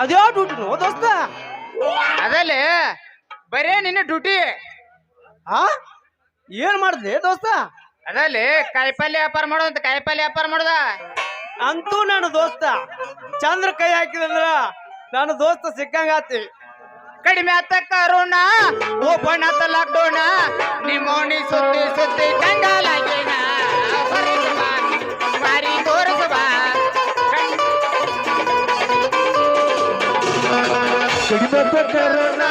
ಅದ್ಯಾವ ಡ್ಯೂಟಿನೋ ದೋಸ್ತ? ಅದಲ್ಲಿ ಬರೇ ನಿನ್ನ ಡ್ಯೂಟಿ ಆ? ಏನ್ ಮಾಡ್ದೆ ದೋಸ್ತ? ಅದಲ್ಲಿ ಕಾಯಿಪಲ್ಯ ವ್ಯಾಪಾರ ಮಾಡೋದಂತ ಕಾಯಿಪಲ್ಯ ವ್ಯಾಪಾರ ಮಾಡೋದ. ಅಂತೂ ನಾನು ದೋಸ್ತ. ಚಂದ್ರ ಕೈ ಹಾಕಿದಂದ್ರ ನಾನು ದೋಸ್ತ ಸಿಕ್ಕಂಗಾತಿ ಕಡಿಮೆ ಆತ ಕರೋಣ ಓಪನ್ ಆತ ಲಾಕ್ಡೌನ್ ನಿಮ್ಮೋಣಿ ಸುತ್ತಿ ಸುತ್ತಿ ಕಂಗಾಲಾಗೇನ ಕಡಿಮೆ ಕರೋಣ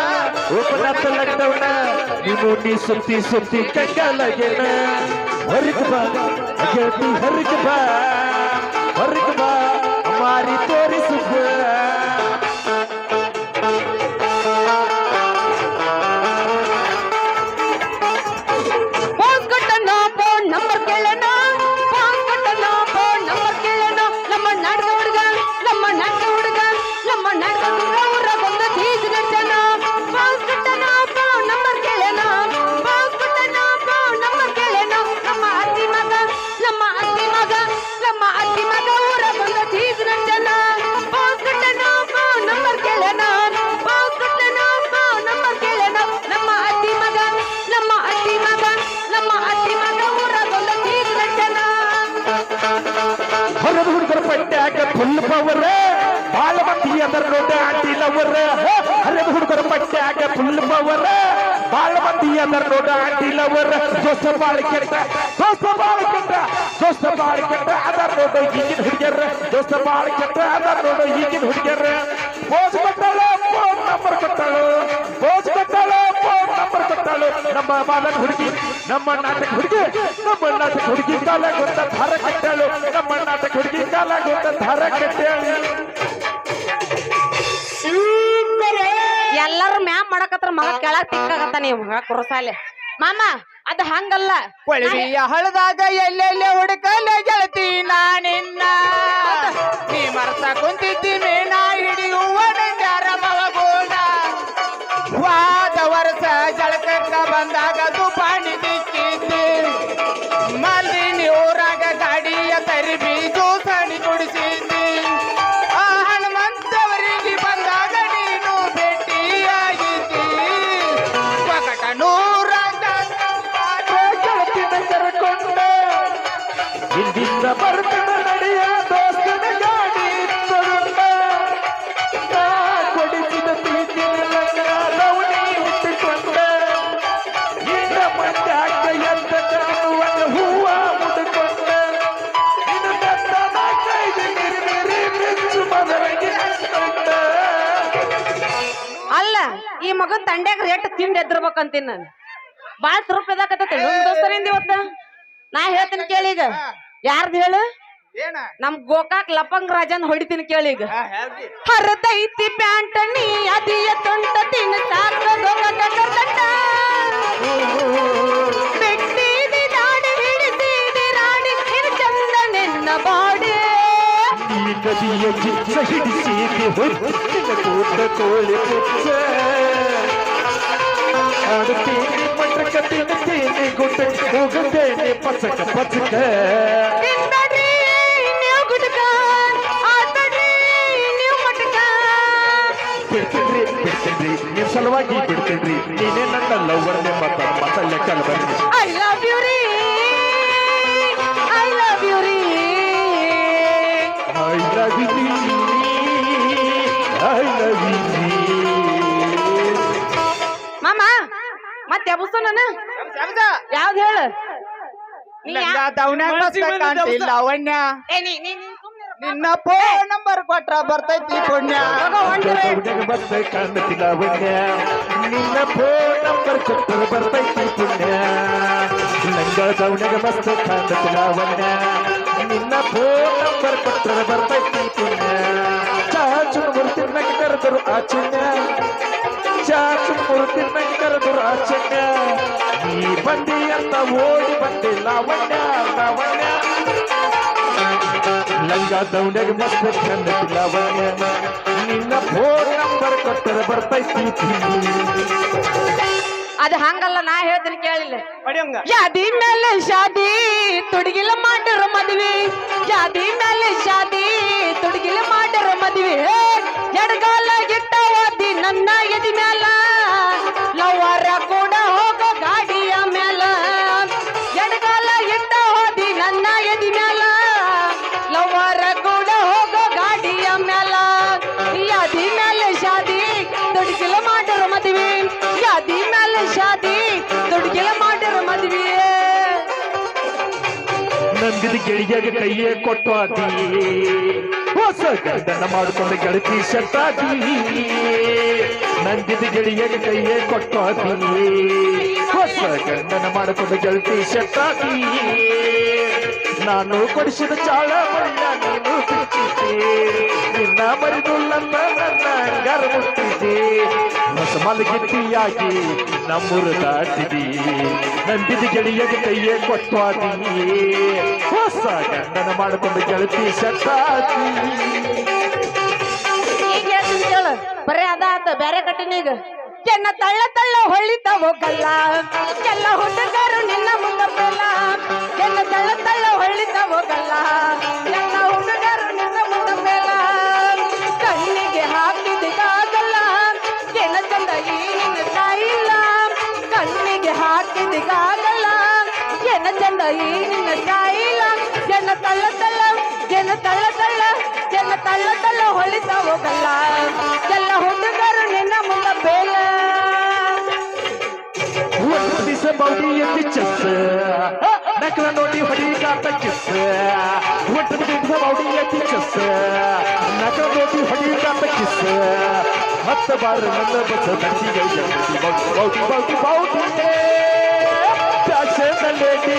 ಓಪನ್ ಆತ ಲಾಕ್ಡೌನ್ ನೀನು ನೀ ಸುತ್ತಿ ಸುತ್ತಿ ಕಂಗಾಲಾಗೇನ. ಹೊರಗೆ ಬಾ ಗೆಳತಿ ಹೊರಗೆ ಬಾ ಹೊರಗೆ ಬಾ ಮಾರಿ ತೋರಿಸು ಪಟ್ಟ್ಯಾಗ ಫುಲ್ ಪವರ್ ಬಾಳ ಮಂದಿ ಅದರ ನೋಡ ಆಟಿಲವರ ಹರದ ಹುಡುಗರ ಪಟ್ಟ್ಯಾಗ ಫುಲ್ ಪವರ್ ಬಾಳ ಮಂದಿ ಅದರ ನೋಡ ಆಟಿಲವರ ದೋಸ್ತ ಬಾಳ ಕೆಟ್ಟ ದೋಸ್ತ ಬಾಳ ಕೆಟ್ಟ ದೋಸ್ತ ಬಾಳ ಕೆಟ್ಟ ಅದರ ನೋಡ ಈಗಿನ ಹುಡುಗ್ಯರ ದೋಸ್ತ ಬಾಳ ಕೆಟ್ಟ ಅದರ ನೋಡ ಈಗಿನ ಹುಡುಗ್ಯರ ಪೋಸ್ ನಮ್ಮ ಬಾಲಕ ಹುಡುಗಿ ನಮ್ಮ ನಾಟಕ ಹುಡುಗಿ ನಮ್ಮ ನಾಟಕ ಹುಡುಗಿ ಕಾಲ ಗೊತ್ತ ಧಾರ ಕಟ್ಟಳು ನಮ್ಮ ನಾಟಕ ಹುಡುಗಿ ಕಾಲ ಗೊತ್ತ ಧಾರ ಕಟ್ಟಳು ಎಲ್ಲರೂ ಮ್ಯಾಮ್ ಮಾಡಕತ್ರ ಮಗ ಕೆಳಗ್ ತಿಕ್ಕಾಗತ್ತ ನೀವು ಕುರಸಾಲೆ. ಮಾಮ ಅದು ಹಂಗಲ್ಲ. ಕೊಳವಿಯ ಹಳದಾಗ ಎಲ್ಲೆಲ್ಲ ಹುಡುಕಲ್ಲ ಗೆಳತಿ ನಾನಿನ್ನ? ನೀ ಮರ್ತ ಕುಂತಿದ್ದಿ ಮೀನಾ ಹಿಡಿಯುವ ನಂಜಾರ ಮವಗೋಣ ವಾ ಬಂದಾಗ ದುಪಾಣಿ ದಿಕ್ಕಿದ್ದಿ ಮಲ್ಲಿನಿ ಊರಾಗ ಗಾಡಿಯ ತರಿಬಿ ಜೂಸಣಿ ಕುಡಿಸಿದ್ದಿ. ಆ ಹನುಮಂತವರಿಗೆ ಬಂದಾಗ ನೀನು ಭೇಟಿಯಾಗಿದ್ದಿ. ಪಕಟ ನೂರಾಗ ಕರ್ಕೊಂಡು. ಇಲ್ಲಿಂದ ಬರ್ತಾನ ಎದ್ದಿರ್ಬೇಕಂತೀನಿ ನಾನು. ಬಾಳ ತುರುಪ್ ಎದಾಕತ್ತೈತಿ ನಮ್ ದೋಸ್ತರಿಂದ ಇವತ್ತ ನಾ ಹೇಳ್ತೀನಿ ಕೇಳಿ ಈಗ. ಯಾರ್ದು ಹೇಳು? ಏನ? ನಮ್ ಗೋಕಾಕ್ ಲಪಂಗ್ ರಾಜನ್ ಹೊಡಿತೀನಿ ಕೇಳಿ ಈಗ. ಆ, ಹರದೈತಿ ಪ್ಯಾಂಟ್ ನೀ ಅದಿಯ ತುಂಟ ತಿನ್ನ ಸಾಕ ಬಾಡಿ ಕದಿಯ ಬಿಟ್ಟಿದಿ ದಾಡಿ ಹಿಡಿದಿದಿ ರಾಣಿ ಇದು ಆಡುತ್ತೇನೆ ಮಟಕ ತಿನ್ನುತ್ತೇನೆ ಗುಡ್ಡ ಹೋಗುತ್ತೇನೆ ಪಚಕ ಪಚಕ ಬಿಡ್ತೀನಿ ಬಿಡ್ತೀನಿ ಗುಡ್ಕ ಆಡ್ಬೇಡ್ರಿ ನೀವು ಮಟಕ. ಬಿಡ್ತೀನ್ರಿ ಬಿಡ್ತೀನ್ರಿ ನಿನ್ ಸಲುವಾಗಿ ಬಿಡ್ತೀನಿ ನೀನೇ ನನ್ನ ಲವ್ವರ್ನೆ ಮತ್ತ ಮತ್ತ ಲೆಕ್ಕಲ್ ಬನ್ನಿ ಐ ಲವ್ ಯು ರೀ. ಐ ಲವ್ ಯು ರೀ. I love you I love you ಮತ್ತೆ ಎಬ್ಸು ನಾನು. ಯಾವ್ದು ಹೇಳು? ಲಾವಣ್ಯ ಏ, ನೀ- ನೀ- ನೀ ನಿನ್ನ ಫೋನ್ ನಂಬರ್ ಕೊಟ್ರ ಬರ್ತೈತಿ ಪುಣ್ಯ. ಗೌಡಗ ಮತ್ತೆ ನಿನ್ನ ಫೋನ್ ನಂಬರ್ ಕೊಟ್ಟರೆ ಬರ್ತೈತಿ ಪುಣ್ಯ. ನಂಗ ಗೌಡಗ ಮಸ್ತ ಕಾಣತಿಲ್ಲ ವನ್ಯ ನಿನ್ನ ಫೋನ್ ನಂಬರ್ ಕೊಟ್ಟರೆ ಬರ್ತೈತಿ ಪುಣ್ಯ. ಚಾಚು ಮುರ್ತಿನ ಕರೆದರು ಆಚನ್ಯ ಚಾಚು ಮುರ್ತಿನ ಕರೆದರು ದುರಾಚಕ ನೀ ಬಂದಿ ಅಂತ ಓಡಿ ಬಂದೆ ಲಾವಣ್ಯ ಲಾವಣ್ಯ. ಲಂಗ ದೌಂಡಗೆ ಮತ್ತೆ ಚಂದ ಲಾವಣ್ಯ. ನಿನ್ನ ಫೋನ್ ನಂಬರ್ ಕೊಟ್ಟರೆ ಬರ್ತೈತಿ. ಅದು ಹಂಗಲ್ಲ, ನಾ ಹೇಳ್ತೀನಿ ಮೇಲೆ. ಹೊಡಿಯಂಗ ಜಾದಿ ಮೇಲೆ ಶಾದಿ ತುಡುಗಿಲ ಮಾಡ್ರ ಮದ್ವಿ. ಜಾದಿ ಮೇಲೆ ಶಾದಿ ತುಡುಗಿಲ ಮಾಡ್ರ ಮದ್ವಿ. ಎಡಗಾಲ ಗಿಟ್ಟ ಓದಿ ನನ್ನ ಎದಿ ಮೇಲ ಲವರ ಕೂಡ ಗೆಳಿಗೆಗೆ ಕೈಯೇ ಕೊಟ್ಟಾದಿ ಹೊಸ ಗಂಡನ ಮಾಡಿಕೊಂಡು ಗೆಳತಿ ಶತಾದಿ. ನಂದಿದ ಗೆಳೆಯಗೆ ಕೈಯೇ ಕೊಟ್ಟಾದಿ ಹೊಸ ಗಂಡನ ಮಾಡಿಕೊಂಡು ಗೆಳತಿ ಶತಾದಿ. ನಾನು ಕೊಡಿಸಿದ ಚಾಳ ಮಳ್ಳ ನೀನು ಬಿಚ್ಚಿದ್ದೆ ನಿನ್ನ ಮರಿದುಲ್ಲ ನನ್ನ ಅಂಗಾರ ಮುಟ್ಟಿದ್ದೆ ಹೊಸ ಮಲಗಿಟ್ಟಿಯಾಗಿ ನಮ್ಮೂರು ದಾಟಿದಿ. ನಂಬಿದ ಗೆಳೆಯಗೆ ಕೈಯೇ ಕೊಟ್ಟಾದಿ ಹೊಸ ಗಂಡನ ಮಾಡಿಕೊಂಡು ಗೆಳತಿ ಸತ್ತಾದಿ ಬರೇ ಹೇಳ್ತೀನಿ ಕೇಳು. ಬರೀ ಅದ ಆತ ಬೇರೆ ಕಟ್ಟಿನೀಗ ಚೆನ್ನ ತಳ್ಳ ತಳ್ಳ ಹೊಳಿತಾವೋ ಹೋಗಲ್ಲ ಎಲ್ಲ ಹುಡುಗರು ನಿನ್ನ ತಳ್ಳ ತಳ್ಳ ಚೆನ್ನ ತಳ್ಳ ತಳ್ಳ ಹೊಳಿತಾವೋ ಗಲ್ಲ ಎಲ್ಲ ಹುಡುಗರು ನಿನ್ನ ಮುಂದ ಬೇಲ ಒಂದು ದಿವಸ ಬೌಡಿ ಎತ್ತಿ ಚೆಸ್ ನಕಲ ನೋಡಿ ಹೊಡಿಕಾತ ಕಿಸ್ ಒಂದು ದಿವಸ ಬೌಡಿ ಎತ್ತಿ ಚೆಸ್ ನಕಲ ನೋಡಿ ಹೊಡಿಕಾತ ಕಿಸ್ ಹತ್ತ ಬಾರ ನನ್ನ ಬಸ ದಂಡಿಗೆ ಬೌಡಿ ಬೌಡಿ ಬೌಡಿ ಬೌಡಿ ಫ್ಯಾಷನ್ನಲ್ಲಿ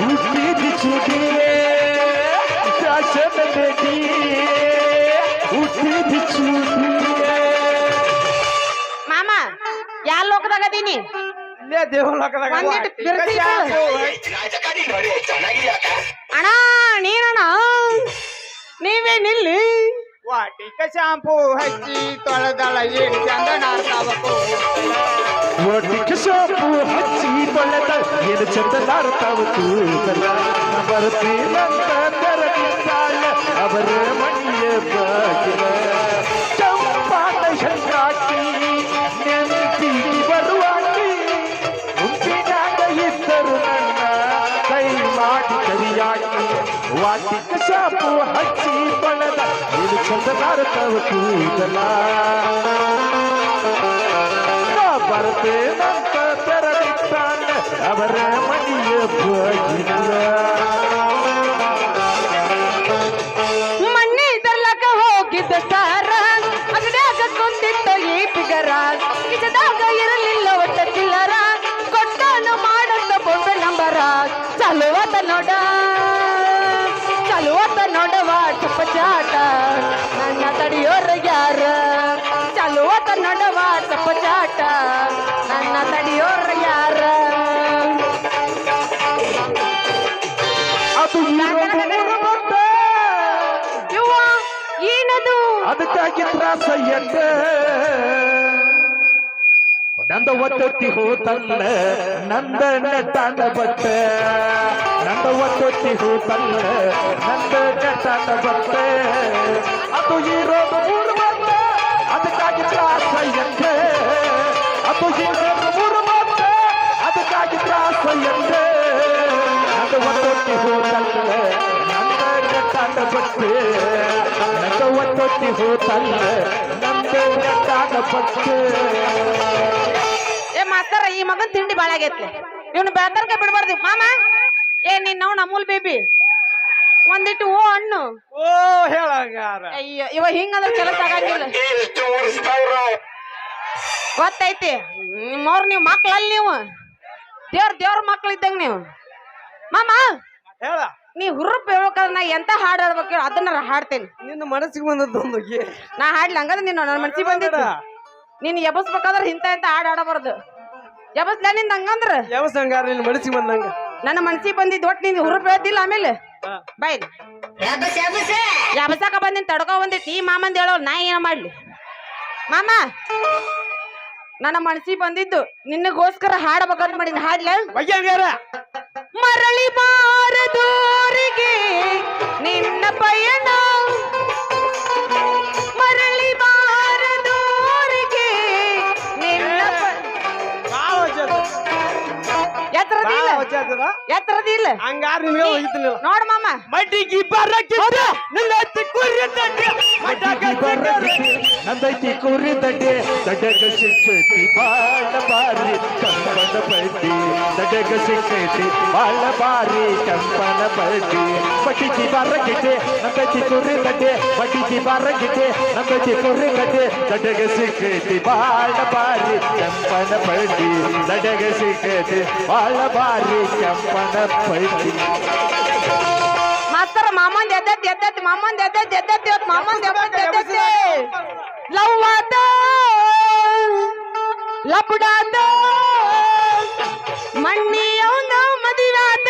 ಹುಟ್ಟಿದ ಚುಡಿ ಫ್ಯಾಷನ್ನಲ್ಲಿ ಹುಟ್ಟಿದ ಚುಡಿ ಮಾಮ ಯಾ ಲೋಕದಾಗ ಅದೀನಿ ಇಲ್ಲೇ ದೇವಲೋಕದಾಗ ಒಂದಿಟ್ಟು ಬಿರ್ಸಿ ಅಣ್ಣ ನೀನಣ್ಣ? ನೀವೇನಿಲ್ಲಿ ವಾಟಿಕ ಶಾಂಪೂ ಹಚ್ಚಿ ತೊಳೆದಳ ಏನು ಚಂದ ಒಟ್ಟಿಗೆ ಸೊಪ್ಪು ಹಚ್ಚಿ ತೊಳೆದ ಏನು ಕೂದಲ ಬರ್ತೀನಂತ ಮನೆಯ ಬಾಗಿಲ ಚಂಪಾಟ ಹೆಂಗಾಕಿ ನೆನಪಿ ಬರುವಾಕಿ ಮುಂಚಿನಾಗ ಇದ್ದರು ನನ್ನ ಕೈ ಮಾಡಿ ಕರಿಯಾಕಿ ವಾಟಿಕ ಶಾಪು ಹಚ್ಚಿ ಬಣದ ಇದು ಏನು ಚಂದನಾಡ್ತಾವ ಕೂದಲ ಬರ್ತೇನಂತ ತೆರಳಿದ್ದಾನೆ ಅವರ ಮನೆಯ ಬಾಗಿಲ ತಡಿಯೋರ ಯಾರ ಅದು ಏನದು? ಅದಕ್ಕಾಗಿ ತ್ರಾಸ ಎಟ್ಟ ನಂದ ಒತ್ತೊತ್ತಿ ಹೋತಲ್ಲ ನಂದ ನಟಾನ ಬಟ್ಟ. Nanda ಒತ್ತೊತ್ತಿ ಹೋತಲ್ಲ Nanda ನಟಾನ but. ಅದು ಇರೋದು ಏ ಮಾಸ್ತರ, ಈ ಮಗನ್ ತಿಂಡಿ ಬಾಳ ಆಗೈತಿ ಇವ್ನು ಬೆಳತರ್ಕ ಬಿಡ್ಬಾರ್ದು. ಮಾಮ, ಏ ನೀನ್ ನಾವು ಅಮೂಲ್ ಬೇಬಿ. ಒಂದಿಟ್ಟು ಓ ಹಣ್ಣು. ಓ ಹೇಳಂಗಾರ ಅಯ್ಯೋ, ಇವ ಹಿಂಗಂದ್ರೆ ಕೆಲಸ ಆಗಂಗಿಲ್ಲ. ಗೊತ್ತೈತಿ. ನಿಮ್ಮವ್ರು ನೀವು ಮಕ್ಳಲ್ಲಿ ನೀವು. ದೇವ್ರ ದೇವ್ರ ಮಕ್ಳು ಇದ್ದಂಗ ನೀವು. ಮಾಮ ಹೇಳ. ನೀ ಹುರುಪ್ ಹೇಳ್ಬೇಕಾದ್ರೆ ನಾ ಎಂತ ಹಾಡು ಹೇಳ್ಬೇಕು ಹೇಳು, ಅದನ್ನ ಹಾಡ್ತೇನೆ. ನಿನ್ನ ಮನಸ್ಸಿಗೆ ಬಂದದ್ದು ಒಂದು ನಾ ಹಾಡ್ಲಿ ಹಂಗಂದ್ರೆ ನೀನು ನನ್ನ ಮನಸ್ಸಿಗೆ ಬಂದಿದ್ದ. ನೀನು ಎಬಸ್ಬೇಕಾದ್ರೆ ಇಂತ ಇಂತ ಹಾಡ್ ಹಾಡಬಾರ್ದು. ಎಬಸ್ಲ ನಿಂದ ಹಂಗಂದ್ರ? ಯಾವ ಸಂಗಾರ ನಿನ್ನ ಮನಸ್ಸಿಗೆ ಬಂದಂಗ ನನ್ನ ಮನಸ್ಸಿಗೆ ಬಂದಿದ್ದು ಒಟ್ಟು ನೀನು ಹುರುಪ್ ಹೇಳ್ತಿಲ್ಲ ಆಮೇಲೆ? ಬೈ. ಬಾಯ್ ಯಾಬಸಾಕ ಬಂದಿನ ತಡ್ಕೊ ಬಂದೈತಿ ಈ ಮಾಮಂದ ಹೇಳೋ ನಾ ಏನ ಮಾಡ್ಲಿ. ಮಾಮ. ನನ್ನ ಮನಸ್ಸಿ ಬಂದಿದ್ದು ನಿನ್ನಗೋಸ್ಕರ ಹಾಡಬೇಕಂತ ಮಾಡಿದ ಹಾಡ್ಲ? ಮರಳಿ ಬಾರದೋರಿಗೆ ನಿನ್ನ ಪಯಣ. ಮರಳಿ ಬಾರದೋರಿಗೆ ನಿನ್ನ ಎತ್ತರದಿಲ್ಲ? ಎತ್ತರದಿಲ್ಲ? ಹಂಗಾರ ನೋಡ್ ಮಾಮ. ಮಡ್ಡಿಗೆ ಬರಕ್ಕಿಂತ ನಿನ್ನ ಹತ್ತಿ ಕುರಿ ನಂದೈತಿ ಕುರಿ ದಡ್ಡೆ, ದಡ್ಡಗ ಸಿಕ್ಕೈತಿ, ಬಾಳ ಬಾರಿ ಕಂಪನ ಪಟ್ಟಿ ದಡ್ಡಗ ಸಿಕ್ಕೈತಿ, ಬಾಳ ಬಾರಿ ಕಂಪನ ಪಟ್ಟಿ ಮಟ್ಟಿಗೆ ಬರಗಿಟ್ಟೆ ನಂದೈತಿ ಕುರಿ ದಡ್ಡೆ. ಮಟ್ಟಿಗೆ ಬರಗಿಟ್ಟೆ ನಂದೈತಿ ಕುರಿ ದಡ್ಡೆ. ದಡ್ಡಗ ಸಿಕ್ಕೈತಿ, ಬಾಳ ಬಾರಿ ಕಂಪನ ಪಟ್ಟಿ ದಡ್ಡಗ ಸಿಕ್ಕೈತಿ, ಬಾಳ ಬಾರಿ ಕಂಪನ ಬಡ್ಡಿ. ಮಾಸ್ತರ ಮಾಮಂದ್ ಎದ್ದತ್ ಎದ್ದತ್ ಮಾಮಂದ್ ಎದ್ದತ್ ಎದ್ದತ್ ಇವತ್ ಮಾಮಂದ್ ಎದ್ದತ್ ಎದ್ದತ್ ಲವ್ ಆತ ಲಪಡಾತ ಮಣ್ಣಿ ಅವನ ಮದುವೆ ಆತ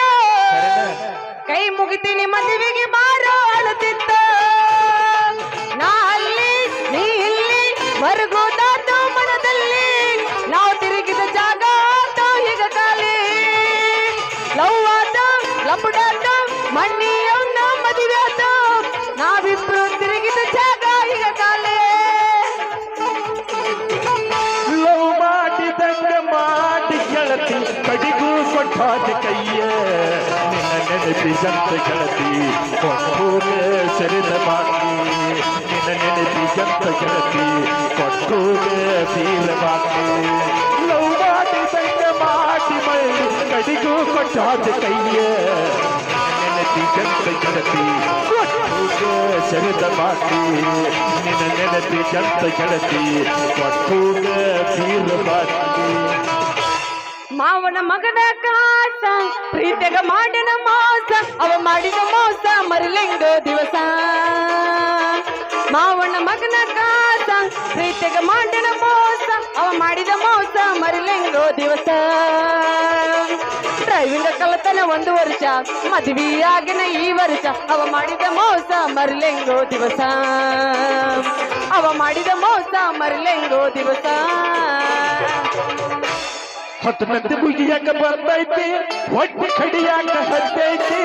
ಕೈ ಮುಗಿತೀನಿ ಮದುವೆಗೆ ಬಾರೋ ಅಳತಿತ್ತ ನಾ ಅಲ್ಲಿ ನೀ ಇಲ್ಲಿ ಮರುಗೋದಾತ ಕಡಿಗೂ ಕೊಟ್ಟಾದ ಕೈಯ ನಿನ್ನ ನೆನಪಿಸಂತ ಗೆಳತಿ ಕೊಟ್ಟೋಗ ಸರಿದ ಬಾಕಿ ನಿನ್ನ ನೆನಪಿಸಂತ ಗೆಳತಿ ಕೊಟ್ಟೋಗ ಬೀರ ಬಾಕಿ ಲವ್ ಮಾಡಿದಂಗ ಮಾಡಿ ಮೈಲಿ ಕಡಿಗೂ ಕೊಟ್ಟಾದ ಕೈಯ ನೆನಪಿಸಂತ ಗೆಳತಿ ಕೊಟ್ಟೋಗ ಸರಿದ ಬಾಕಿ ನಿನ್ನ ನೆನಪಿಸಂತ ಗೆಳತಿ ಕೊಟ್ಟೋಗ ಬೀರ ಬಾಕಿ ಮಾವನ ಮಗನ ಕಾಸ ಪ್ರೀತಿಗ ಮಾಡಿನ ಮೋಸ, ಅವ ಮಾಡಿದ ಮೋಸ ಮರಿಲೆಂಗ ದಿವಸ. ಮಾವನ ಮಗನ ಕಾಸ ಪ್ರೀತಿಗ ಮಾಡಿನ ಮೋಸ, ಅವ ಮಾಡಿದ ಮೋಸ ಮರಿಲೆಂಗೋ ದಿವಸ. ಡ್ರೈವಿಂಗ್ ಕಲತನ ಒಂದು ವರ್ಷ, ಮದುವೆಯಾಗಿನ ಈ ವರ್ಷ, ಅವ ಮಾಡಿದ ಮೋಸ ಮರಿಲೆಂಗೋ ದಿವಸ. ಅವ ಮಾಡಿದ ಮೋಸ ಮರಿಲೆಂಗೋ ದಿವಸ. ಹತ್ತನಂತೆ ಮುಗಿಯಾಕ ಬರ್ತೈತಿ, ಹೊಟ್ಟೆ ಕಡಿಯಾಕ ಹತ್ತೈತಿ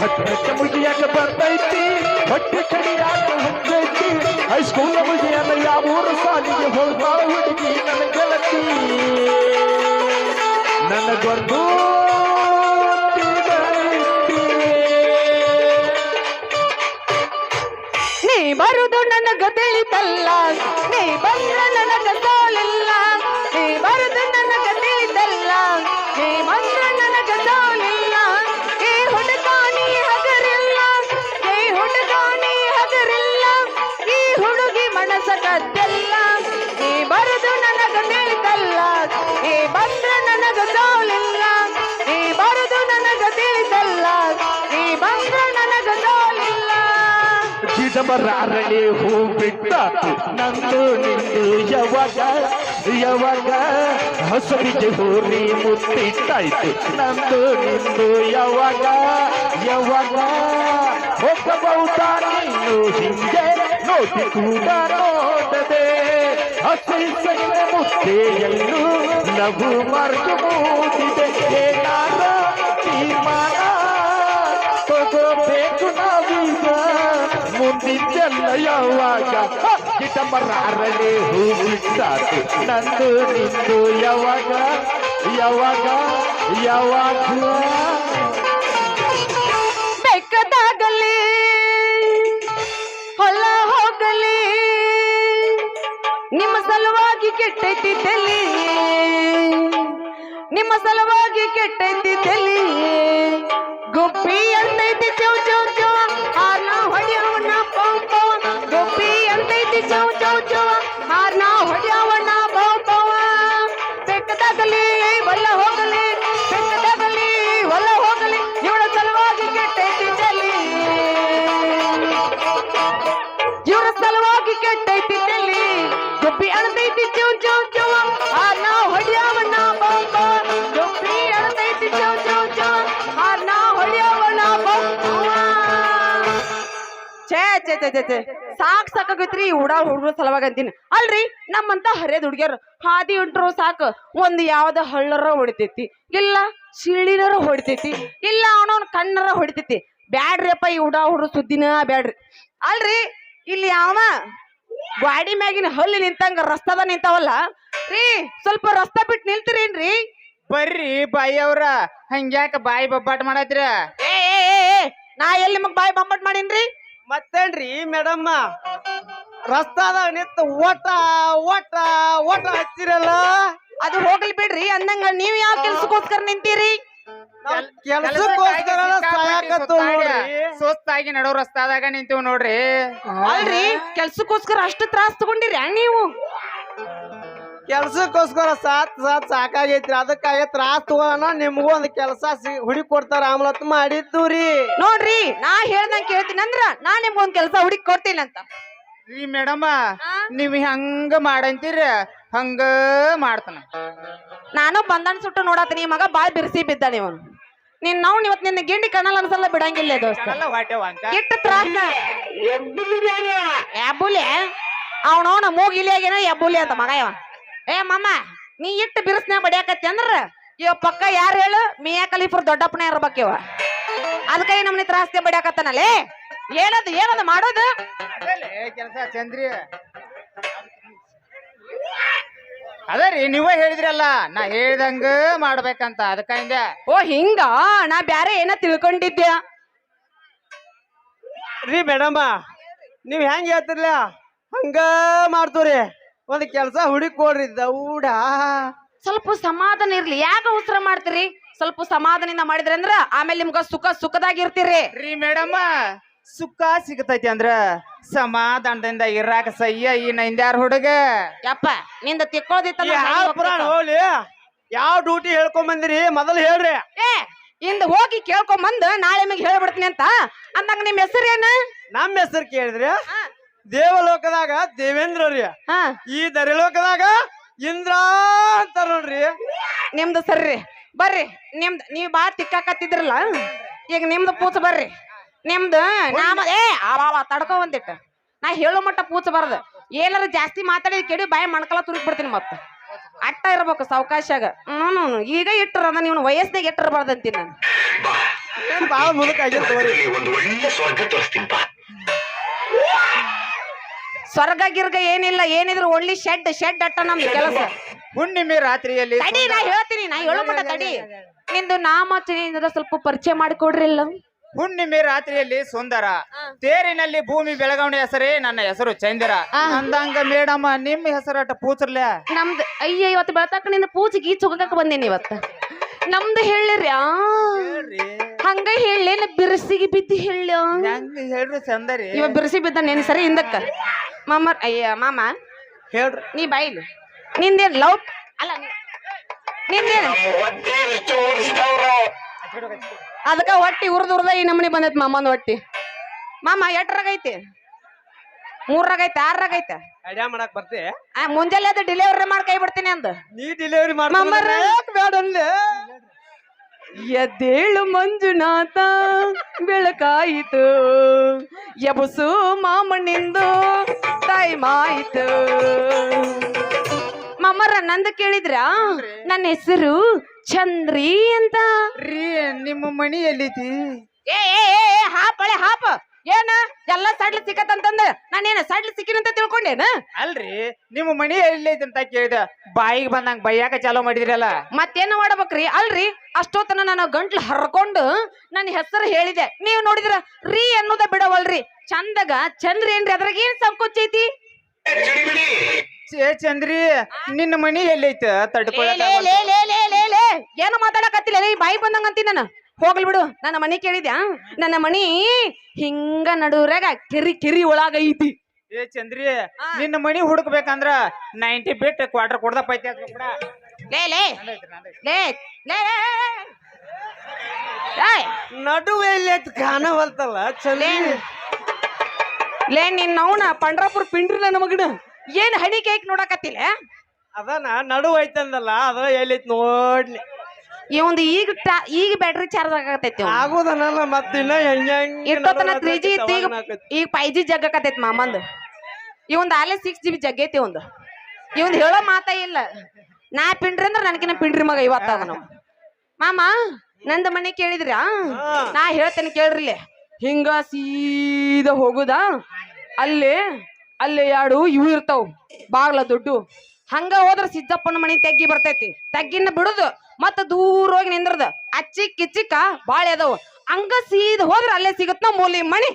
ಹತ್ತನಂತೆ ಮುಗಿಯಾಕ ಬರ್ತೈತಿ, ಹೊಟ್ಟೆ ಕಡಿಯಾಕ ಹತ್ತೈತಿ. ಹೈಸ್ಕೂಲ್ ಮುಗಿಯಲ್ಲ ಯಾವ ಊರು ಸಾಲಿಗೆ ಹೋಗ್ತಾಳ ಹುಡುಗಿ ನನ್ನ ಗೆಳತಿ. ನನಗೊಂದು ನೀ ಬರುದು ನನಗ ತಿಳಿತಲ್ಲ, ನೀ ಬಂದ್ರ ನನಗ ತೋಳಿಲ್ಲ ನೀ ಬರುದು ನನಗ ತಿಳಿತಲ್ಲ ಅರಳಿ ಹೂ ಬಿಟ್ಟ ನಂದು ನಿಂದು ಯಾವಾಗ ಯಾವಾಗ ಹಸುವಿಗೆ ಹೋರಿ ಮುತ್ತಿಟ್ಟಾಯ್ತು ನಂದು ನಿಂದು ಯಾವಾಗ ಯಾವಾಗ ಹೋಗಬಹುದಾ ನೀನು ಹಿಂಗೆ ನೋಡಿ ಕೂಡ ನೋಡದೆ ಹಸಿ ಸಣ್ಣ ಮುದ್ದೆಯನ್ನು ನಗು ಮರ್ದು ಮೂಡಿದೆ ಏನಾರ ತೀರ್ಮಾನ ತಗೋಬೇಕು ನಾವೀಗ ಮುಂದಿದ್ದೆಲ್ಲ ಯಾವಾಗ ಗಿಡಮರ ಅರಳಿ ಹೂ ಬಿಟ್ಟಾತು ನಂದು, ನಿಂದು, ಯಾವಾಗ ಯಾವಾಗ ಯಾವಾಗ ಬೆಕ್ಕದಾಗಲಿ ಹೊಲ ಹೋಗಲಿ, ನಿಮ್ಮ ಸಲುವಾಗಿ ಕೆಟ್ಟೈತಿ ತಲಿ ನಿಮ್ಮ ಸಲುವಾಗಿ ಕೆಟ್ಟೈತಿ ತಲಿ ಗುಪ್ಪಿ ಅಂತೈತಿ ಚೌ ಚೌ ಚೌ ಹಾರ್ನ ಹೊಡಿಯವಣ್ಣ ಸಾಕ್ ಸಾಕಾಗೈತ್ರಿ ಹುಡ ಹುಡುಗ್ರ ಸಲುವಾಗಿ ಅಂತೀನಿ. ಅಲ್ರಿ ನಮ್ಮಂತ ಹರಿಯದ ಹುಡುಗಿಯರು ಹಾದಿ ಹೊಂಟ್ರು ಸಾಕು. ಒಂದು ಯಾವ್ದ ಹಳ್ಳರ ಹೊಡಿತೈತಿ ಇಲ್ಲ ಶಿಳಿನರ ಹೊಡಿತೈತಿ ಇಲ್ಲ ಅವನವನ್ ಕಣ್ಣರ ಹೊಡಿತೈತಿ. ಬ್ಯಾಡ್ರಿಯಪ್ಪ ಈ ಹುಡ ಹುಡ್ರು ಸುದ್ದಿನ ಬ್ಯಾಡ್ರಿ. ಅಲ್ರಿ ಇಲ್ಲಿ ಯಾವ ಗಾಡಿ ಮ್ಯಾಗಿನ ಹಲ್ಲಿ ನಿಂತಂಗ ರಸ್ತಾದ ನಿಂತಾವಲ್ಲ? ರೀ ಸ್ವಲ್ಪ ರಸ್ತಾ ಬಿಟ್ಟು ನಿಲ್ತೀರೇನ್ರಿ? ಬರ್ರಿ ಬಾಯಿ ಅವ್ರ. ಹಂಗ್ಯಾಕ ಬಾಯಿ ಬಬ್ಬಾಟ್ ಮಾಡತ್ರ ಏ ಏ, ಏ, ಏ, ನಾ ಎಲ್ಲಿ ನಿಮಗ್ ಬಾಯಿ ಬಂಬಟ್ ಮಾಡೀನ್ರಿ? ಮತ್ತೇನ್ರಿ ಮೇಡಮ್ಮ? ರಸ್ತಾದಾಗ ನಿಂತ ಓಟ ಓಟ ಓಟ ಹಚ್ಚಿರಲ್ಲ? ಅದು ಹೋಗ್ಲಿ ಬಿಡ್ರಿ ಅಂದಂಗ ನೀವ್ ಯಾವ ಕೆಲ್ಸಕ್ಕೋಸ್ಕರ ನಿಂತೀರಿ? ನಾವ್ ಕೆಲ್ಸಕ್ಕೋಸ್ಕರ ಸಾಯಕತ್ತು ನೋಡ್ರಿ. ಸುಸ್ತಾಗಿ ನಡೋ ರಸ್ತಾದಾಗ ನಿಂತೀವ್ ನೋಡ್ರಿ. ಅಲ್ರಿ ಕೆಲ್ಸಕ್ಕೋಸ್ಕರ ಅಷ್ಟು ತ್ರಾಸ್ ತಗೊಂಡಿರಿ ನೀವು? ಕೆಲ್ಸಕ್ಕೋಸ್ಕರ ಸಾತ್ ಸಾತ್ ಸಾಕಾಗೈತ್ರಿ. ಅದಕ್ಕಾಗಿ ತ್ರಾಸ್ ತಗೋಣ ನಿಮ್ಗೂ ಒಂದ್ ಕೆಲಸ ಹುಡಿ ಕೊಡ್ತಾರ ಆಮ್ಲತ್ ಮಾಡಿದ್ದು ರೀ ನೋಡ್ರಿ ನಾ ಹೇಳ್ದಂಗ್ ಕೇಳ್ತೀನಿ ಅಂದ್ರ ನಾ ನಿಮ್ಗೊಂದ್ ಕೆಲ್ಸ ಹುಡಿ ಕೊಡ್ತೀನಿ ಅಂತ. ರೀ ಮೇಡಮ ನೀವ್ ಹಂಗ ಮಾಡಂತೀರ ಹಂಗ ಮಾಡ್ತಾನ. ನಾನು ಬಂದನ್ ಸುಟ್ಟು ನೋಡತ್ತೀನಿ ಈ ಮಗ ಬಾಳ್ ಬಿರ್ಸಿ ಬಿದ್ದ ಇವನು. ನೀನ್ ನಾವು ಇವತ್ ನಿನ್ನ ಗಿಂಡಿ ಕಣ್ಣಲ್ಲಿ ಅನ್ಸಲ್ಲ ಬಿಡಂಗಿಲ್ಲ ದೋಸ್ತ. ತ್ರಾಸ. ಎಬ್ಬುಲಿ ಅವನವನ ಮೂಗ್ ಇಲಿಯಾಗೇನ ಎಬ್ಬುಲಿ ಅಂತ ಮಗ ಇವ. ಏ ಮಮ್ಮ ನೀ ಇಟ್ಟು ಬಿರುಸ್ನ್ಯಾಗ ಬಡಿಯಾಕತ್ತಿ ಅಂದ್ರ ಇವ ಪಕ್ಕ ಯಾರು ಹೇಳು ಮಿಯಾ ಕಲೀಫರ್ ದೊಡ್ಡಪ್ಪನೇ ಇವ. ಅದಕ್ಕೆ ನಮ್ನಿ ತ್ರಾಸ್ತಿ ಬಡಿಯಾಕತ್ತಾನಲ್ಲೇ ಏನದು ಏನದು ಮಾಡೋದು. ಕೆಲಸ ಚಂದ್ರಿ. ಅದರಿ ನೀವೇ ಹೇಳಿದ್ರಲ್ಲ ನಾ ಹೇಳ್ದಂಗ ಮಾಡ್ಬೇಕಂತ ಅದಕ್ಕ ಓ ಹಿಂಗ? ನಾ ಬ್ಯಾರೆ ಏನ ತಿಳ್ಕೊಂಡಿದ್ದೆ? ರೀ ಮೇಡಮ್ಮ ನೀವ್ ಹೆಂಗ್ ಹೇಳ್ತಿರ್ಲ? ಹಂಗ ಮಾಡ್ತೀವ್ರಿ. ಒಂದ್ ಕೆಲಸ ಹುಡುಕೋಳ್ರಿ ದೌಡಾ. ಸ್ವಲ್ಪ ಸಮಾಧಾನ ಇರ್ಲಿ. ಯಾಕ ಉಸಿರ ಮಾಡ್ತೀರಿ? ಸ್ವಲ್ಪ ಸಮಾಧಾನದಿಂದ ಮಾಡಿದ್ರಿ ಅಂದ್ರ ಆಮೇಲೆ ನಿಮ್ಗ ಸುಖ ಸುಖದಾಗಿರ್ತೀರಿ. ರೀ ಮೇಡಮ್ ಸುಖ ಸಿಗತೈತಿ ಅಂದ್ರ ಸಮಾಧಾನದಿಂದ ಇರಾಕ ಸಯ್ಯ ಈ ನೈಂದ್ಯಾರ ಹುಡುಗ. ಯಪ್ಪ ನಿಂದ ತಿಕ್ಕೋದಿತ್ತಲ್ಲ ಯಾವ ಪುರಾಣ ಹೋಗ್ಲಿ. ಯಾವ ಡ್ಯೂಟಿ ಹೇಳ್ಕೊಂಡ್ ಬಂದಿರಿ? ಮೊದಲು ಹೇಳ್ರಿ. ಏ ಇಂದ ಹೋಗಿ ಕೇಳ್ಕೊಂಬಂದು ಬಂದ್ ನಾಳೆ ನಿಮಗೆ ಹೇಳ್ಬಿಡ್ತೀನಿ ಅಂತ. ಅಂದಂಗ ನಿಮ್ ಹೆಸರು ಏನು? ನಮ್ಮ ಹೆಸರು ಕೇಳಿದ್ರಿ. ದೇವಲೋಕದಾಗ ದೇವೇಂದ್ರ ರೀ ಹಾ. ಈ ದರಿಲೋಕದಾಗ ಇಂದ್ರ ಅಂತಾರ ನೋಡ್ರಿ. ನಿಮ್ದು ಸರ್ರಿ. ಬರ್ರಿ ನಿಮ್ದ್ ನೀವ್ ಬಾ ತಿಕ್ಕಾಕತ್ತಿದ್ರಲ್ಲ? ಈಗ ನಿಮ್ದು ಪೂಚ ಬರ್ರಿ. ನಿಮ್ದು ನಾಮ ಏ ಆವಾ ತಡ್ಕೊ ಒಂದಿಟ್ಟು ನಾ ಹೇಳೋ ಮಟ್ಟ ಪೂಚ ಬರದು. ಏನಾರ ಜಾಸ್ತಿ ಮಾತಾಡಿದ ಕೇಳಿ ಬಾಯಿ ಮಣ್ಕಲ ತುರುಕ್ ಬಿಡ್ತೀನಿ ಮತ್ತ. ಅಟ್ಟ ಇರ್ಬೇಕು ಸಾವಕಾಶಾಗ. ಹ್ಞೂ ಈಗ ಇಟ್ಟರದ ನೀವು ವಯಸ್ಸಿನಾಗ ಬರ್ದಂತೀನಿ ನಾನು. ಭಾಳ ಬಾಳ ಮುದುಕ ಆಗಿರ್ತವ್ರಿ ಒಂದು ಒಳ್ಳೆ ಸ್ವರ್ಗ ತೋರಿಸ್ತೀನಿ ಬಾ. ಸ್ವರ್ಗ ಗಿರ್ಗ ಏನಿಲ್ಲ ಏನಿದ್ರು ಒಳ್ಳಿ ಶೆಡ್ ಶೆಡ್ ಅಟ್ಟ ನಮ್ ಕೆಲಸ. ಹುಣ್ಣಿಮೆ ರಾತ್ರಿಯಲ್ಲಿ ತಡಿ ನಾ ಹೇಳ್ತೀನಿ ನಾ ಹೇಳೋ ಮಟ್ಟ ತಡಿ. ನಿಂದು ನಾಮ ಚೇಂದ್ರ ಸ್ವಲ್ಪ ಪರಿಚಯ ಮಾಡಿಕೊಡ್ರಿಲ್ಲ? ಹುಣ್ಣಿಮೆ ರಾತ್ರಿಯಲ್ಲಿ ಸುಂದರ. ತೇರಿನಲ್ಲಿ ಭೂಮಿ ಬೆಳಗಾವಣೆ ಹೆಸರೇ ನನ್ನ ಹೆಸರು ಚಂದಿರ. ಅಂದಂಗ ಮೇಡಮ್ಮ ನಿಮ್ಮ ಹೆಸರಟ ಪೂಚರ್ಲೆ ನಮ್ದು ಅಯ್ಯ ಇವತ್ತು ಬೆಳತಕ್ಕ ನಿನ್ನ ಪೂಜೆ ಗೀಚ್ ಹೋಗಕ್ ಬಂದೇನಿ ಇವತ್ತು. ನಮ್ದು ಹೇಳಿರ್ಯಾ? ಆ ಹಂಗ ಹೇಳೇನ ಬಿರ್ಸಿಗೆ ಬಿದ್ದು ಹೇಳ? ಹೆಂಗ್ ಹೇಳ್ರಿ ಚಂದರಿ? ಇವ ಬಿರ್ಸಿ ಬಿದ್ದ ನೇನ್ ಸರಿ ಹಿಂದಕ್ಕ? ಮಾಮ ಅಯ್ಯ ಮಾಮ. ಹೇಳ್ರಿ. ನೀ ಬಾಯಿಲಿ ನಿಂದೇನ್ ಲವ್? ಅಲ್ಲ ನೀ- ನಿಂದೇನು? ಅದಕ್ಕ ಹೊಟ್ಟಿ ಉರ್ದ ಉರ್ದ ಈ ನಮನಿ ಬಂದೈತಿ ಮಾಮನ್ ಹೊಟ್ಟಿ. ಮಾಮ ಎಟ್ರಾಗೈತಿ ಮೂರ್ರಾಗೈತೆ ಆರ್ರಾಗೈತೆ ಅಡ್ಯಾ ಮಾಡಕ್ ಬರ್ತಿ? ಆ ಮುಂಜಾನೆ ಅದು ಡಿಲಿವರಿ ಮಾಡಿ ಕೈ ಬಿಡ್ತೀನಿ ಅಂದ. ನೀ ಡೆಲಿವರಿ. ಬೇಡ ಅನ್ಲಿ. ಎದ್ದೇಳು ಮಂಜುನಾಥ ಬೆಳಕಾಯಿತು. ಎಬಸು ಮಾಮಣ್ಣಿಂದು ಟೈಮ್ ಆಯಿತು ಮಾಮರ ನಂದು ಕೇಳಿದ್ರ? ನನ್ನ ಹೆಸರು ಚಂದ್ರಿ ಅಂತ. ರೀ ನಿಮ್ಮ ಮಣಿ ಎಲ್ಲಿತಿ ಏ ಏ ಹಾಪ ಏ, ಹಾಪ್ ಹಳೆ ಹಾಪ್. ಏನ? ಎಲ್ಲ ಸಡ್ಲ ಸಿಕ್ಕತ್ತಂತಂದ? ನಾನೇನ ಸಡ್ಲ ಸಿಕ್ಕಿನಂತ ತಿಳ್ಕೊಂಡೇನ? ಅಲ್ರಿ ನಿಮ್ಮ ಮನಿ ಎಲ್ಲೈತಿ ಅಂತ ಕೇಳಿದ. ಬಾಯಿಗೆ ಬಂದಂಗ ಬೈಯಾಕ ಚಾಲೋ ಮಾಡಿದ್ರಲ್ಲ? ಮತ್ತೇನ ಮಾಡ್ಬೇಕ್ರಿ? ಅಲ್ರಿ ಅಷ್ಟೊತ್ತನ ನಾನು ಗಂಟ್ಲು ಹರ್ಕೊಂಡು ನನ್ನ ಹೆಸರು ಹೇಳಿದೆ. ನೀವು ನೋಡಿದ್ರ ರೀ ಅನ್ನೋದ ಬಿಡವಲ್ರಿ. ಚಂದಗ ಚಂದ್ರ ಏನ್ರಿ? ಅದ್ರಾಗ ಏನ್ ಸಂಕೋಚ ಐತಿ? ಏ ಚಂದ್ರಿ ನಿನ್ನ ಮನಿ ಎಲ್ಲೈತ ಲೇ, ತಡ್ಕೊಳಕ ಲೇ, ಲೇ, ಲೇ, ಲೇ, ಲೇ, ಲೇ. ಏನು ಮಾತಾಡಕತ್ತಿಲ್ಲ ಬಾಯಿ ಬಂದಂಗ ಅಂತೀನಿ ನಾನು. ಹೋಗ್ಲಿ ಬಿಡು. ನನ್ನ ಮನಿ ಕೇಳಿದ್ಯಾ? ನನ್ನ ಮನಿ ಹಿಂಗ ನಡುವ್ರಾಗ ಕಿರಿ ಕಿರಿ ಒಳಗ ಐತಿ. ಏ ಚಂದ್ರಿ ನಿನ್ನ ಮನಿ ಹುಡುಕ್ಬೇಕಂದ್ರ ನೈಂಟಿ ಬಿಟ್ ಕ್ವಾರ್ಟರ್ ಕೊಡ್ದ ಪೈತಿ ಹಾಕ್ಬೇಕ್ ಕೂಡ ಲೇ ಲೇ. ಲೇ ಲೇ. ನಡುವೆ ಇಲ್ಲಿ ಐತ್ ಕಾಣವಲ್ತಲ್ಲ ಚಲಿ ಲೇ ನಿನ್ನ ಅವನ ಪಂಡ್ರಾಪುರ ಪಿಂಡ್ರಿ ನನ್ನ ಮಗನ. ಏನ್ ಹಣಿ ಕೇಕ್ ನೋಡಕತ್ತಿಲ್ಲ? ಅದನ್ನ ನಡುವೆ ಐತಂದಲ್ಲ ಅದ ಎಲ್ಲೈತ್ ನೋಡ್ಲಿ. ಇವಂದು ಈಗ ಟ- ಈಗ ಬ್ಯಾಟ್ರಿ ಚಾರ್ಜ್ ಆಗತೈತಿ ಆಗೋದನಲ್ಲ ಮತ್ತಿನ್ನ ಹೆಂಗ್ ತ್ರೀ ಜಿ ಇತ್ತು ಈಗ. ಈಗ ಫೈವ್ ಜಿ ಜಗ್ಗಕತೈತಿ ಮಾಮಂದು. ಇವಂದು ಆಲೆ ಸಿಕ್ಸ್ ಜಿ ಬಿ ಜಗ್ಗೈತಿ ಒಂದು. ಇವಂದು ಹೇಳೋ ಮಾತ ಇಲ್ಲ. ನಾ ಪಿಂಡ್ರಿ ಅಂದ್ರೆ ನನಗಿನ ಪಿಂಡ್ರಿ ಮಗ ಇವತ್ತಾಗ ನಾವು. ಮಾಮ ನಂದ ಮನೆ ಕೇಳಿದ್ರಾ ನಾ ಹೇಳ್ತೇನೆ ಕೇಳ್ರಿ ಹಿಂಗ ಸೀದ ಹೋಗುದ ಅಲ್ಲಿ ಅಲ್ಲಿ ಎರಡು ಇವು ಇರ್ತಾವ. ಬಾಗ್ಲ ದುಡ್ಡು. ಹಂಗ ಹೋದ್ರ ಸಿದ್ದಪ್ಪನ ಮನೆ ತಗ್ಗಿ ಬರ್ತೈತಿ. ತಗ್ಗಿನ ಬಿಡುದು. ಮತ್ತ ದೂರ ಹೋಗಿ ನಿಂದ್ರದ. ಅಚ್ಚಿ ಕಿಚ್ಚಿಕ್ಕ ಬಾಳೆ ಅದಾವ. ಹಂಗ ಸೀದ್ ಹೋದ್ರ ಅಲ್ಲೇ ಸಿಗತ್ ನಾವ್ ಮೂಲಿ ಮಣಿ.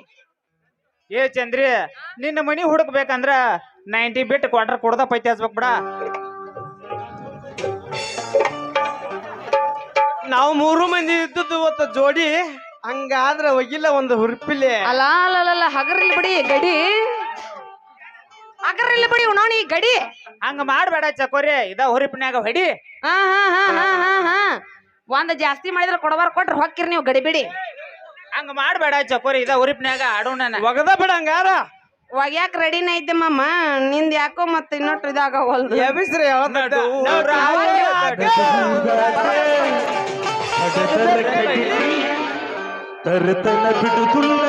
ಏ ಚಂದ್ರಿ ನಿನ್ನ ಮಣಿ ಹುಡುಕ್ಬೇಕಂದ್ರ ನೈಂಟಿ ಬಿಟ್ ಕ್ವಾರ್ಟರ್ ಕೊಡ್ದ ಪೈತೆ ಹಚ್ಬೇಕ್ ಬಿಡ. ನಾವು ಮೂರು ಮಂದಿ ಇದ್ದದ್ದು ಇವತ್ತು ಜೋಡಿ ಹಂಗಾದ್ರ ಹೋಗಿಲ್ಲ ಒಂದು ಹುರ್ಪಿಲೆ. ಅಲ್ಲ ಅಲ್ಲ ಅಲ್ಲ ಹಗರ್ಲಿ ಬಿಡಿ ಗಡಿ. ಹಗರಲ್ಲಿ ಬಿಡಿ ಉಣಾಣಿ ಗಡಿ. ಹಂಗ ಮಾಡ್ಬೇಡ ಚಕೋರಿ ಇದ ಹುರಿಪಿನ್ಯಾಗ ಹೊಡಿ ಹಾ ಹಾ ಹಾ ಹಾ ಹಾ ಹಾ ಒಂದ್ ಜಾಸ್ತಿ ಮಾಡಿದ್ರ ಕೊಡಬಾರ ಕೊಟ್ರ ಹೊಕ್ಕಿರ್ ನೀವು ಗಡಿಬಿಡಿ ಹಂಗ ಮಾಡ್ಬೇಡ ಚಕೋರಿ ಇದ ಹುರಿಪಿನ್ಯಾಗ ಆಡೋಣ ಒಗದ ಬಿಡ ಹಂಗಾರ ಒಗ್ಯಾಕ ರೆಡಿನ ಐತೆ ಮಮ್ಮ ನಿಂದ ಯಾಕೋ ಮತ್ತೆ ಇನ್ನೊಟ್ಟು ಇದಾಗವಲ್ದು ಎಬಿಸ್ರಿ ನಡು ತರತನ ಬಿಡುದುಲ್ಲ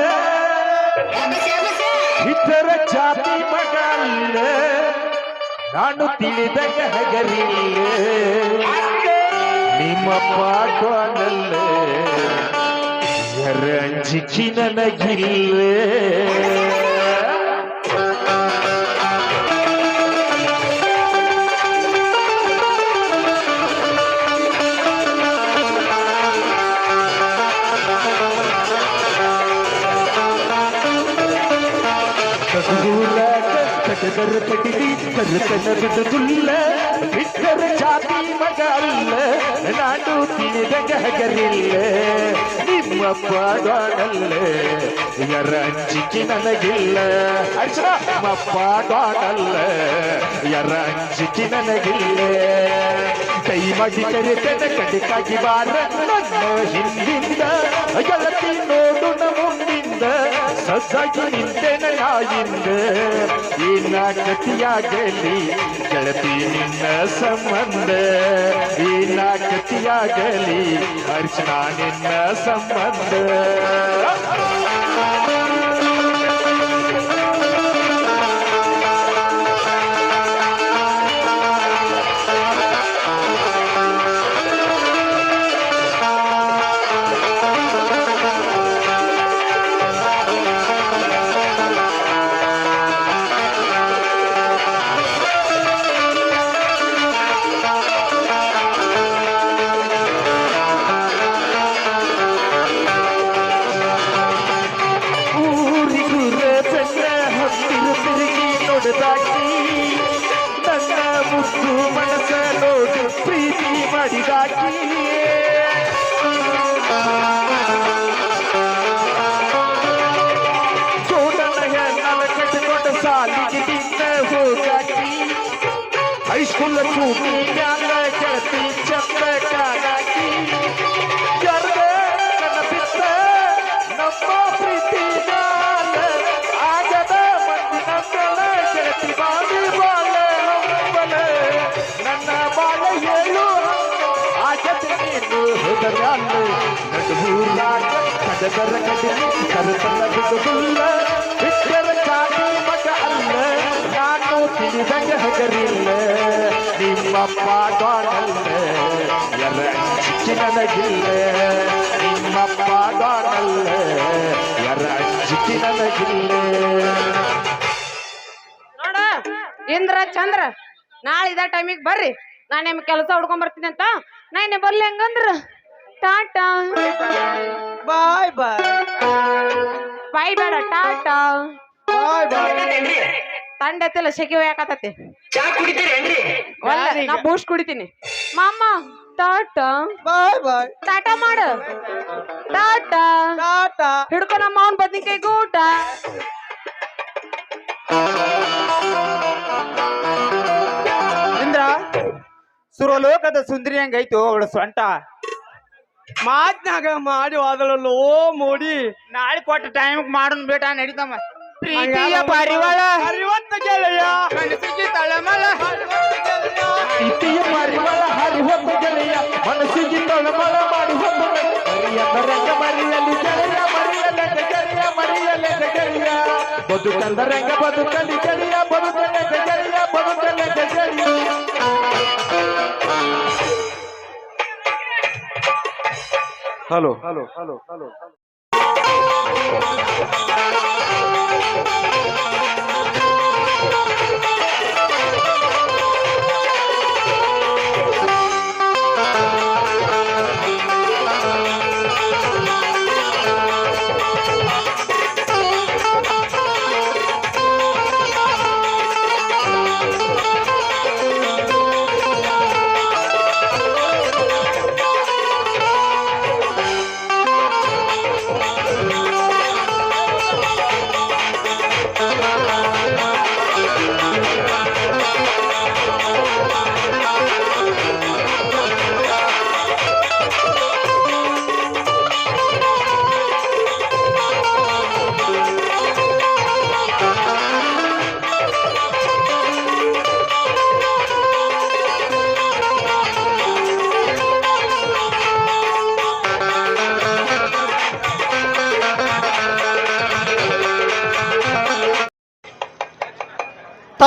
ಇತರ ಜಾತಿ ಮಗಲ್ಲ ನಾನು ತಿಳಿದ ಹಗರಿಲ್ಲ ನಿಮ್ಮ ಪಾಠವಲ್ಲ ಯಾರ ನನಗಿಲ್ಲೇ ಕಟದರ ಕಟಿಲಿ ಕರ್ತನ ದುಲ್ಲ ಬಿಟ್ಟರ ಜಾತಿ ಮಗ ಅಲ್ಲ ನಾನು ತಿಳಿದ ಹಗರಿಲ್ಲ ನಿಮ್ಮ ಪಾಡಲ್ಲ ಯರ ಅಂಜಿಕೆ ನನಗಿಲ್ಲ ನಿಮ್ಮ ಪಾಡಲ್ಲ ಯಾರ ಅಂಜಿಕೆ ನನಗಿಲ್ಲ ಮಾಡಿ ಕರೆತನ ಕಡಿಕಾಗಿ ಬಾರ ನನ್ನ ಹಿಂದಿಂದ ಗೆಳತಿ ನೋಡು ಸಜ್ಜಾಗಿ ನಿಂತೆನ ನಾಯಿಂದ ಏನ ಕತಿಯಾಗಲಿ ಗೆಳತಿ ನಿನ್ನ ಸಂಬಂಧ. ಏನ ಕತಿಯಾಗಲಿ ಅರ್ಚನಾ ನಿನ್ನ ಸಂಬಂಧ. ನನ್ನ ಮುದ್ದು ಮನಸ್ಸ ನೋಡು ಪ್ರೀತಿ ಮಾಡಿದಾಕಿ ಚೋಟನ ಹೆಣ್ಣನ ಕಟ್ಟಿಕೊಂಡ ಸಾಲಿಗೆ ನಿನ್ನ ಹೋಗಾಕಿ ಹೈಸ್ಕೂಲ್ ಚೂಟಿ ನೀನು ಹೋದಮ್ಯಾಲ ನಡುವೂರಾಗ ನಾನು ನೋಡ, ಇಂದ್ರ ಚಂದ್ರ ನಾಳೆ ಇದ ಟೈಮಿಗೆ ಬರ್ರಿ. ನಾನು ನಿಮ್ ಕೆಲಸ ಹುಡ್ಕೊಂಡ್ ಬರ್ತೀನಿ ಅಂತ. ನಾನು ಬರ್ಲಿ ಹಂಗಂದ್ರ? ಟಾಟಾ. ಬಾಯ್ ಬಾಯ್. ಬಾಯ್ ಬೇಡ ಟಾಟಾ. ಬಾಯ್ ಬಾಯ್. ತಂಡ ಎತ್ತಿಲ್ಲ ಸೆಕೆ ಯಾಕತ್ತತಿ ಚಾ ಕುಡಿತೀರೇನ್ರಿ ಒಳ್ಳೆ ನಾ ಬೂಸ್ಟ್ ಕುಡಿತೀನಿ. ಮಾಮ ಟಾಟಾ. ಬಾಯ್ ಬಾಯ್. ಟಾಟಾ ಮಾಡು. ಟಾಟಾ. ಟಾಟಾ. ಹಿಡ್ಕೊ ನಮ್ಮ ಅವನ್ ಬದ್ನಿಕಾಯಿ ಗೂಟ. ಸುರಲೋಕದ ಸುಂದರಿ ಹಂಗೈತು ಅವಳ ಸೊಂಟ ಮಾತ್ನಾಗ ಮಾಡಿ ಹೋದಳಲ್ಲೋ ಮೋಡಿ. ನಾಳೆ ಕೊಟ್ಟ ಟೈಮ್ ಮಾಡೋನ್ ಬೇಟ ನಡೀತಮ್ಮ. ಪ್ರೀತಿಯ ಪರಿವಾಳ. ಹರಿವಂತ ಗೆಳೆಯ. ಮನಸ್ಸಿಗೆ ತಳಮಳ ಪ್ರೀತಿಯ ಪರಿವಾಳ ಹರಿವಂತ ಗೆಳೆಯ. ಮನಸ್ಸಿಗೆ ತಳಮಳ ಮಾಡಿ ರಂಗ ಮರಿಯಲ್ಲಿ ಮರಿಯಲಿ ಗೆಳೆಯ ಮರಿಯಲ್ಲ ಗೆಳೆಯ ಮರಿಯಲ್ಲ ಗೆಳೆಯ. ಬದುಕಂದರಂಗ ಬದುಕಲ್ಲಿ ಗೆಳೆಯ ಬದುಕಲ್ಲ ಗೆಳೆಯ ಬದುಕಲ್ಲ ಗೆಳೆಯ. ಹಲೋ ಹಲೋ ಹಲೋ ಹಲೋ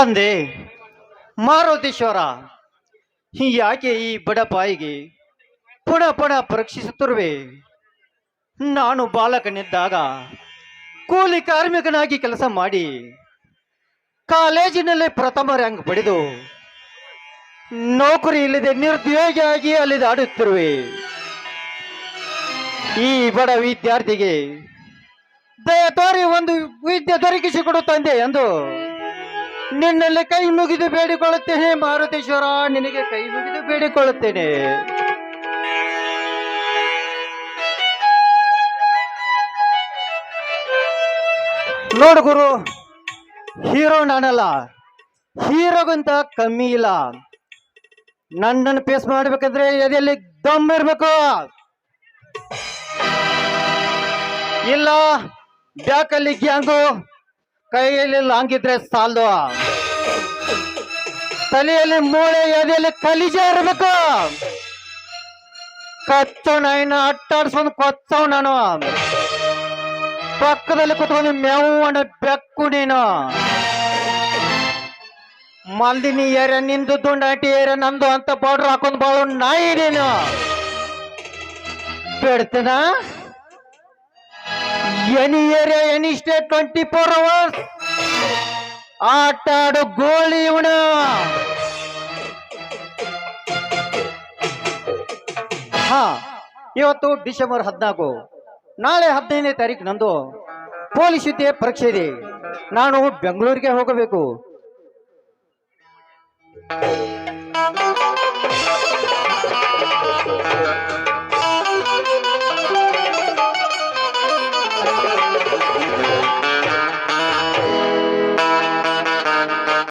ತಂದೆ ಹೀ ಯಾಕೆ ಈ ಬಡಪಾಯಿಗೆ ಪುಣ ಪುಣ ಪರೀಕ್ಷಿಸುತ್ತಿರುವೆ? ನಾನು ಬಾಲಕನಿದ್ದಾಗ ಕೂಲಿ ಕಾರ್ಮಿಕನಾಗಿ ಕೆಲಸ ಮಾಡಿ ಕಾಲೇಜಿನಲ್ಲಿ ಪ್ರಥಮ ರ್ಯಾಂಕ್ ಪಡೆದು ನೌಕರಿ ಇಲ್ಲದೆ ನಿರುದ್ಯೋಗಿಯಾಗಿ ಅಲ್ಲಿದಾಡುತ್ತಿರುವೆ ಈ ಬಡ ವಿದ್ಯಾರ್ಥಿಗೆ ದಯ ತೋರಿ ಒಂದು ವಿದ್ಯೆ ದೊರಕಿಸಿಕೊಡುತ್ತಂದೆ ಎಂದು ನಿನ್ನಲ್ಲಿ ಕೈ ಮುಗಿದು ಬೇಡಿಕೊಳ್ಳುತ್ತೇನೆ ಮಾರುತೇಶ್ವರ, ನಿನಗೆ ಕೈ ಮುಗಿದು ಬೇಡಿಕೊಳ್ಳುತ್ತೇನೆ. ನೋಡು ಗುರು, ಹೀರೋ ನಾನಲ್ಲ, ಹೀರೋಗಂತ ಕಮ್ಮಿ ಇಲ್ಲ. ನನ್ನನ್ನು ಪೇಸ್ ಮಾಡ್ಬೇಕಂದ್ರೆ ಎದೆಯಲ್ಲಿ ದಮ್ ಇರ್ಬೇಕು. ಇಲ್ಲ, ಬ್ಯಾಕಲ್ಲಿ ಗ್ಯಾಂಗು, ಕೈಯಲ್ಲಿ ಲಾಂಗ್ ಇದ್ರೆ ಸಾಲದು. ತಲೆಯಲ್ಲಿ ಮೂಳೆ, ಎದೆಯಲ್ಲಿ ಕಲಿಜ ಇರಬೇಕು. ಕಚ್ಚೋ ನಾಯಿನ ಅಟ್ಟಾಡ್ಸ್ಕೊಂಡು ಕೊಚ್ಚವ್ ನಾನು. ಪಕ್ಕದಲ್ಲಿ ಕುತ್ಕೊಂಡು ಮೇವು ಅನ್ನೋ ಬೆಕ್ಕು ನೀನು. ಮಲ್ದಿನಿ ಏರ ನಿಂದು ದುಂಡಾಟಿ ಏರ ನಂದು ಅಂತ ಪೌಡ್ರ್ ಹಾಕೊಂಡು ಬಾಳು ನಾಯಿ ನೀನು. ಬೇಡ್ತೇನ? Any area any state twenty four hours ಆಟ ಆಡು ಗೋಳಿ ಉಣ. ಹಾ, ಇವತ್ತು ಡಿಸೆಂಬರ್ ಹದಿನಾಲ್ಕು. ನಾಳೆ ಹದಿನೈದನೇ ತಾರೀಕು ನಂದು ಪೊಲೀಸ್ ಹುದ್ದೆ ಪರೀಕ್ಷೆ ಇದೆ. ನಾನು ಬೆಂಗಳೂರಿಗೆ ಹೋಗಬೇಕು.